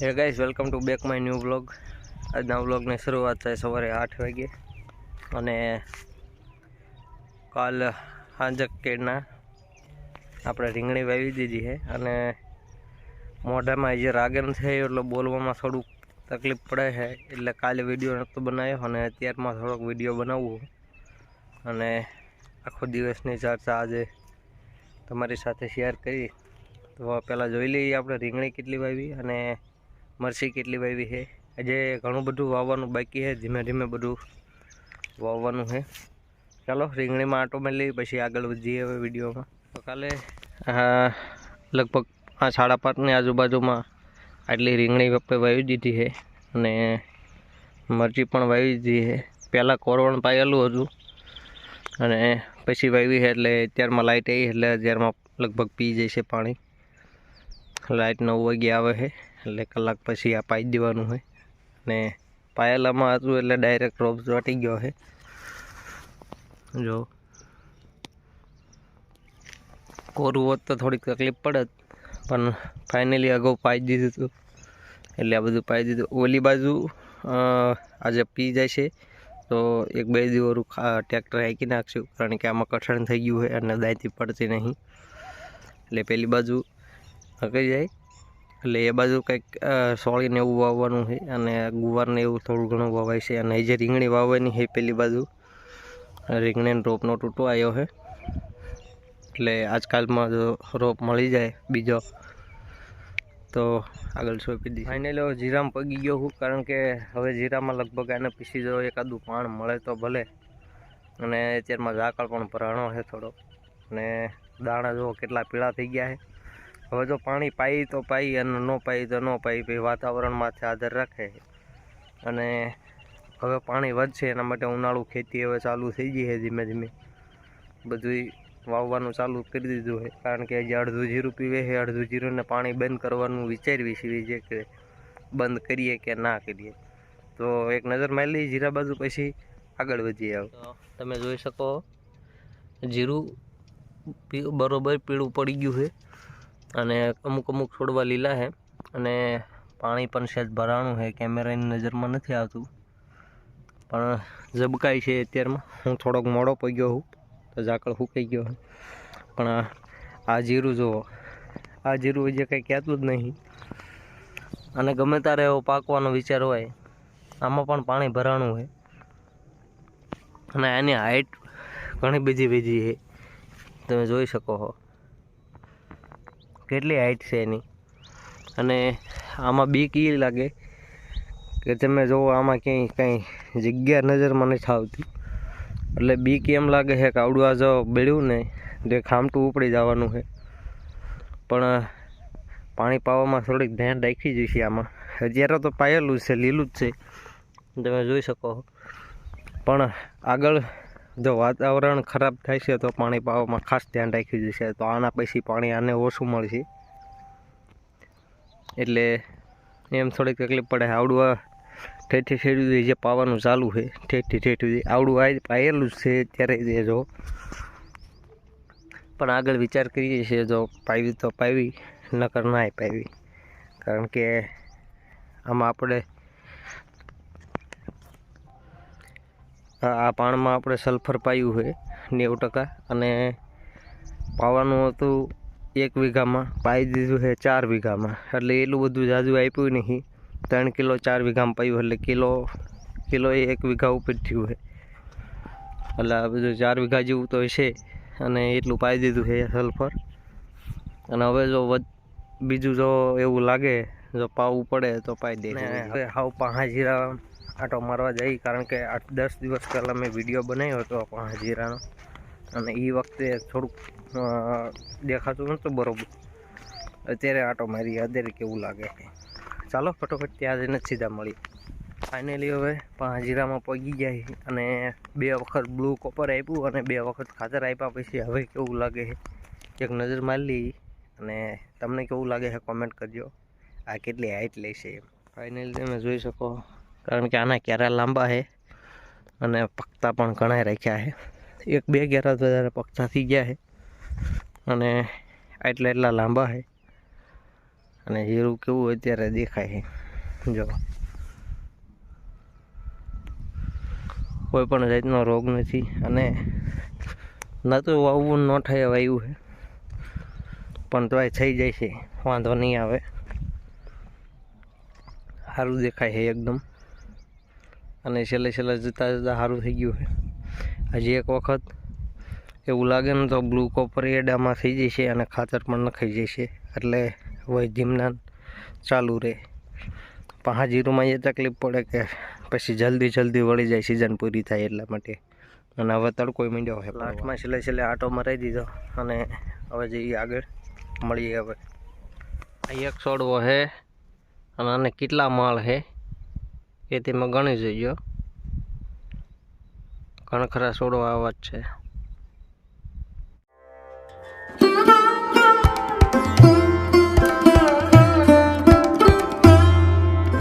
Hey guys welcome to back my new vlog આજના વ્લોગની શરૂઆત થાય સવારે આઠ વાગે. અને કાલ હાંજક કેડના આપણે રીંગણી વાવી દીધી છે. અને મોઢામાં જે રાગન છે, એટલે બોલવામાં થોડુંક તકલીફ પડે છે. એટલે કાલે વીડિયો નહોતો બનાવ્યો અને અત્યારમાં થોડોક વીડિયો બનાવવો. અને આખો દિવસની ચર્ચા આજે તમારી સાથે શેર કરી. તો પહેલાં જોઈ લઈએ આપણે રીંગણી કેટલી વાવી અને મરસી કેટલી વાવી છે. આજે ઘણું બધું વાવવાનું બાકી છે. ધીમે ધીમે બધું વાવવાનું છે. ચાલો, રીંગણીમાં આટો મેળવી પછી આગળ વધીએ હવે વિડીયોમાં. તો કાલે લગભગ આ સાડા પાંચની આજુબાજુમાં આટલી રીંગણી આપણે વાવી દીધી છે. અને મરચી પણ વાવી દીધી છે. પહેલાં કોરવણ પાયેલું હતું. અને પછી વાવી છે એટલે અત્યારમાં લાઇટ આવી એટલે અત્યારમાં લગભગ પી જાય છે પાણી. લાઇટ નવ વાગે આવે છે. એટલે કલાક પછી આ પાઈ દેવાનું હોય. અને પાયેલામાં હતું એટલે ડાયરેક્ટ રોપ ચોટી ગયો છે. જો. કોરું હોત તો થોડીક તકલીફ પડત, પણ ફાઇનલી અગાઉ પાઈ દીધું હતું એટલે આ બધું પાઈ દીધું. ઓલી બાજુ આજે પી જાય છે, તો એક બે દિવરું ટ્રેક્ટર હાંકી નાખશું, કારણ કે આમાં કઠણ થઈ ગયું હોય અને દાંતી પડતી નહીં. એટલે પેલી બાજુ હકી જાય. એટલે એ બાજુ કંઈક સોળીને એવું વાવવાનું છે અને ગુવારને એવું થોડું ઘણું વાવાય છે. અને જે રીંગણી વાવવાની છે પેલી બાજુ, રીંગણીનો રોપનો તૂટો આવ્યો છે. એટલે આજકાલમાં જો રોપ મળી જાય બીજો, તો આગળ સોંપી દી ફાઇનલી હવે જીરામાં પગી ગયો હું, કારણ કે હવે જીરામાં લગભગ આને પીસી જો એકાદું પાણ મળે તો ભલે. અને અત્યારમાં ઝાકળ પણ ભરાણો છે થોડો. અને દાણા જુઓ કેટલા પીળા થઈ ગયા છે. હવે જો પાણી પાઈ તો પાઈ અને ન પાઈ તો ન પાઈ પછી વાતાવરણમાંથી આધાર રાખે. અને હવે પાણી વધશે, એના માટે ઉનાળુ ખેતી હવે ચાલુ થઈ ગઈ છે ધીમે ધીમે. બધું વાવવાનું ચાલુ કરી દીધું છે, કારણ કે જે અડધું જીરું પીવે છે, અડધું જીરુંને પાણી બંધ કરવાનું વિચારવી છીએ જે કે બંધ કરીએ કે ના કરીએ. તો એક નજર મારી લઈએ જીરા બાજુ પછી આગળ વધીએ આવ. તમે જોઈ શકો, જીરું બરોબર પીળું પડી ગયું છે. અને અમુક અમુક છોડવા લીલા છે. અને પાણી પણ સહેજ ભરાણું છે, કેમેરાની નજરમાં નથી આવતું. પણ ઝબકાય છે અત્યારમાં. હું થોડોક મોડો પગ્યો હું તો ઝાકળ સુકાઈ ગયો પણ આ જીરું જુઓ. આ જીરું જે કંઈ કહેતું જ નહીં. અને ગમે ત્યારે એવો પાકવાનો વિચાર હોય, આમાં પણ પાણી ભરાણું છે. અને એની હાઈટ ઘણી બીજી બીજી છે. તમે જોઈ શકો છો કેટલી હાઈટ છે એની? અને આમાં બીક એ લાગે કે તમે જુઓ આમાં ક્યાંય કંઈ જગ્યા નજરમાં નથી આવતી. એટલે બીક એમ લાગે છે કે આવડું આ જો બેડ્યું ને તે ખામટું ઉપડી જવાનું છે. પણ પાણી પાવામાં થોડીક ધ્યાન રાખી જઈશું આમાં. અત્યારે તો પાયેલું છે, લીલું જ છે. તમે જોઈ શકો. પણ આગળ જો વાતાવરણ ખરાબ થાય છે તો પાણી પાવામાં ખાસ ધ્યાન રાખી જશે. તો આના પછી પાણી આને ઓછું મળશે. એટલે એમ થોડીક તકલીફ પડે. આવડું આ ઠેઠી ઠેઠ જે પાવાનું ચાલુ છે, ઠેઠી ઠેઠ આવડું આ પાયેલું છે ત્યારે જે જો. પણ આગળ વિચાર કરીએ છીએ જો પાવી તો પાવી નકર ના પાવી કારણ કે આમાં આપણે આ પાણમાં આપણે સલ્ફર પાયું છે, નેવું ટકા. અને પાવાનું હતું એક વીઘામાં, પાઈ દીધું છે ચાર વીઘામાં. એટલે એટલું બધું જાજુ આપ્યું નહીં. ત્રણ કિલો, ચાર વીઘામાં પાયું એટલે કિલો કિલો એ એક વીઘા ઉપર થયું છે. એટલે આ બધું ચાર વીઘા જેવું તો છે. અને એટલું પાઈ દીધું છે સલ્ફર. અને હવે જો બીજું જો એવું લાગે, જો પાવું પડે તો પાઈ દે હવે હાવ પાંહા જીરા આટો મારવા જઈ, કારણ કે આઠ દસ દિવસ પહેલાં મેં વીડિયો બનાવ્યો હતો આપણા હજીરાનો. અને એ વખતે થોડુંક દેખાતું નહોતું બરોબર. અત્યારે આટો મારી અત્યારે કેવું લાગે છે. ચાલો, ફટોફટ ત્યાં જઈને સીધા મળી ફાઇનલી હવે પણ જીરામાં પગી ગયા અને બે વખત બ્લુ કોપર આપ્યું અને બે વખત ખાતર આપ્યા પછી હવે કેવું લાગે છે? એક નજર મારી લઈ અને તમને કેવું લાગે છે? કોમેન્ટ કરજો. આ કેટલી હાઇટ લેશે એમ. ફાઇનલી તમે જોઈ શકો કારણ કે આના ક્યારા લાંબા છે અને પકતા પણ ઘણા રાખ્યા છે એક બે કેરા વધારે પકતા થઈ ગયા છે અને આટલા એટલા લાંબા છે અને હીરું કેવું અત્યારે દેખાય છે જો. કોઈ પણ જાતનો રોગ નથી અને નહોતું વાવવું ન થાય વાવ્યું છે પણ તોય થઈ જાય છે, વાંધો નહીં આવે. સારું દેખાય છે એકદમ. અને છેલ્લે છેલ્લે જતાં જતાં સારું થઈ ગયું છે. હજી એક વખત એવું લાગે ને તો બ્લુ કોપર એડામાં થઈ જશે અને ખાતર પણ નખાઈ જશે. એટલે હવે ધીમના ચાલુ રહે પણ હા જીરુમાં એ તકલીફ પડે કે પછી જલ્દી જલ્દી વળી જાય સિઝન પૂરી થાય એટલા માટે. અને હવે તડકો મીંડ્યો હોય લાસ્ટમાં છેલ્લે છેલ્લે આટો મરાઈ દીધો અને હવે જઈએ આગળ. મળીએ હવે. આ એક છોડવો છે. અને આને કેટલા માળ છે? એ ઘણી ગણી જોઈજો ઘણા ખરા છોડવા આવા જ છે.